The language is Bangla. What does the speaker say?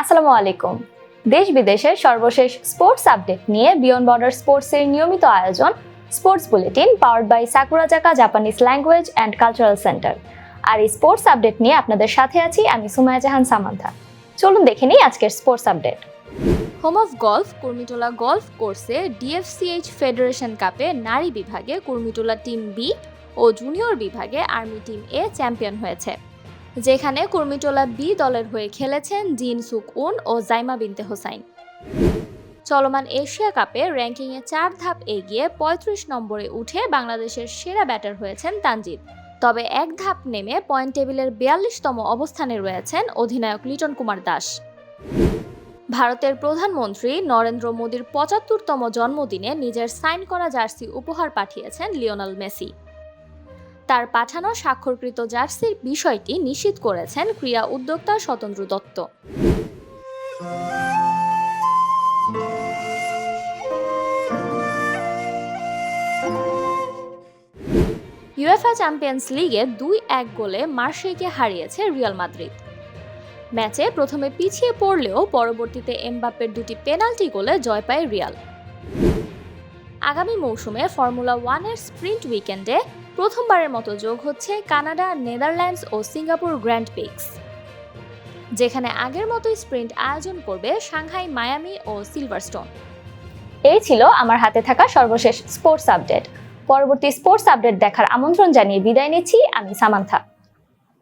আসসালামু আলাইকুম। দেশ বিদেশের সর্বশেষ স্পোর্টস আপডেট নিয়ে বিয়ন্ড বর্ডার স্পোর্টসের নিয়মিত আয়োজন, sports bulletin powered by Sakurazaka Japanese language and cultural centre. আর এই স্পোর্টস আপডেট নিয়ে আপনাদের সাথে আছি আমি সুমায়া জাহান সামান্থা। চলুন দেখে নিই আজকের sports update. Home of golf, Kurmitola golf কোর্সে ডিএফসিএইচ ফেডারেশন কাপে নারী বিভাগে কুর্মিটোলা টিম বি ও জুনিয়র বিভাগে আর্মি টিম এ চ্যাম্পিয়ন হয়েছে। যেখানে কুর্মিটোলা বি দলের হয়ে খেলেছেন জিন সুক উন ও জাইমা বিনতে হোসাইন। চলমান এশিয়া কাপে র্যাঙ্কিংয়ে চার ধাপ এগিয়ে পঁয়ত্রিশ নম্বরে উঠে বাংলাদেশের সেরা ব্যাটার হয়েছেন তানজিদ। তবে এক ধাপ নেমে পয়েন্ট টেবিলের বিয়াল্লিশতম অবস্থানে রয়েছেন অধিনায়ক লিটন কুমার দাস। ভারতের প্রধানমন্ত্রী নরেন্দ্র মোদীর পঁচাত্তরতম জন্মদিনে নিজের সাইন করা জার্সি উপহার পাঠিয়েছেন লিওনাল মেসি। তার পাঠানো স্বাক্ষরকৃত জার্সির বিষয়টি নিশ্চিত করেছেন ক্রীড়া উদ্যোক্তা স্বতন্ত্র দত্ত। ইউএফএ চ্যাম্পিয়ন্স লিগে দুই এক গোলে মার্শেইকে হারিয়েছে রিয়াল মাদ্রিদ। ম্যাচে প্রথমে পিছিয়ে পড়লেও পরবর্তীতে এমবাপ্পের দুটি পেনাল্টি গোলে জয় পায় রিয়াল। আগামী মৌসুমে ফর্মুলা ওয়ানের স্প্রিন্ট উইকেন্ডে প্রথমবারের মতো যোগ হচ্ছে কানাডা, নেদারল্যান্ডস ও সিঙ্গাপুর গ্র্যান্ড পিক্স, যেখানে আগের মতোই স্প্রিন্ট আয়োজন করবে সাংহাই, মায়ামি ও সিলভারস্টোন। এই ছিল আমার হাতে থাকা সর্বশেষ স্পোর্টস আপডেট। পরবর্তী স্পোর্টস আপডেট দেখার আমন্ত্রণ জানিয়ে বিদায় নিচ্ছি। আমি সামান্থা।